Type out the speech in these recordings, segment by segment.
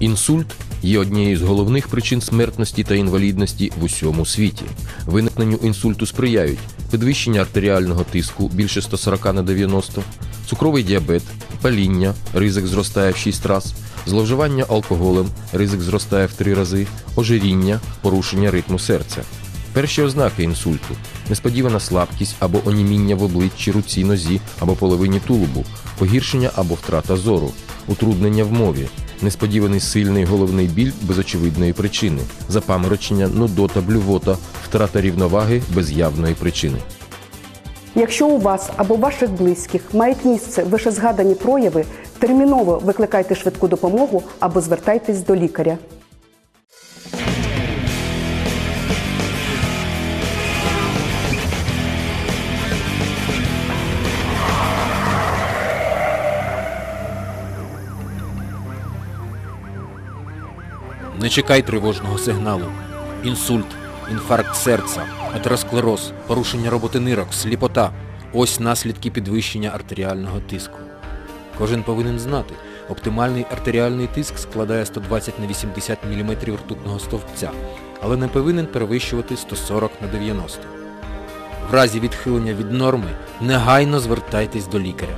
Інсульт є однією з головних причин смертності та інвалідності в усьому світі. Виникненню інсульту сприяють підвищення артеріального тиску більше 140 на 90, цукровий діабет, паління, ризик зростає в 6 разів, зловживання алкоголем, ризик зростає в 3 рази, ожиріння, порушення ритму серця. Перші ознаки інсульту несподівана слабкість або оніміння в обличчі, руці, нозі або половині тулубу, погіршення або втрата зору, утруднення в мові, несподіваний сильний головний біль без очевидної причини, запаморочення, нудота, блювота, втрата рівноваги без явної причини. Якщо у вас або ваших близьких мають місце вишезгадані прояви, терміново викликайте швидку допомогу або звертайтесь до лікаря. Не чекай тривожного сигналу. Інсульт, інфаркт серця, атеросклероз, порушення роботи нирок, сліпота ось наслідки підвищення артеріального тиску. Кожен повинен знати, оптимальний артеріальний тиск складає 120 на 80 мм ртутного стовпця, але не повинен перевищувати 140 на 90. В разі відхилення від норми негайно звертайтесь до лікаря.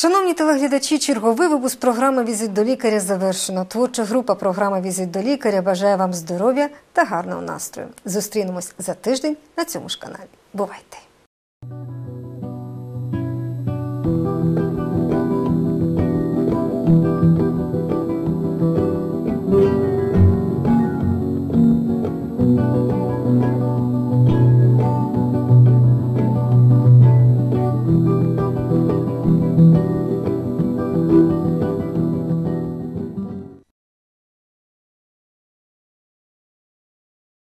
Шановні телеглядачі, черговий випуск програми Візит до лікаря завершено. Творча група програми Візит до лікаря бажає вам здоров'я та гарного настрою. Зустрінемось за тиждень на цьому ж каналі. Бувайте!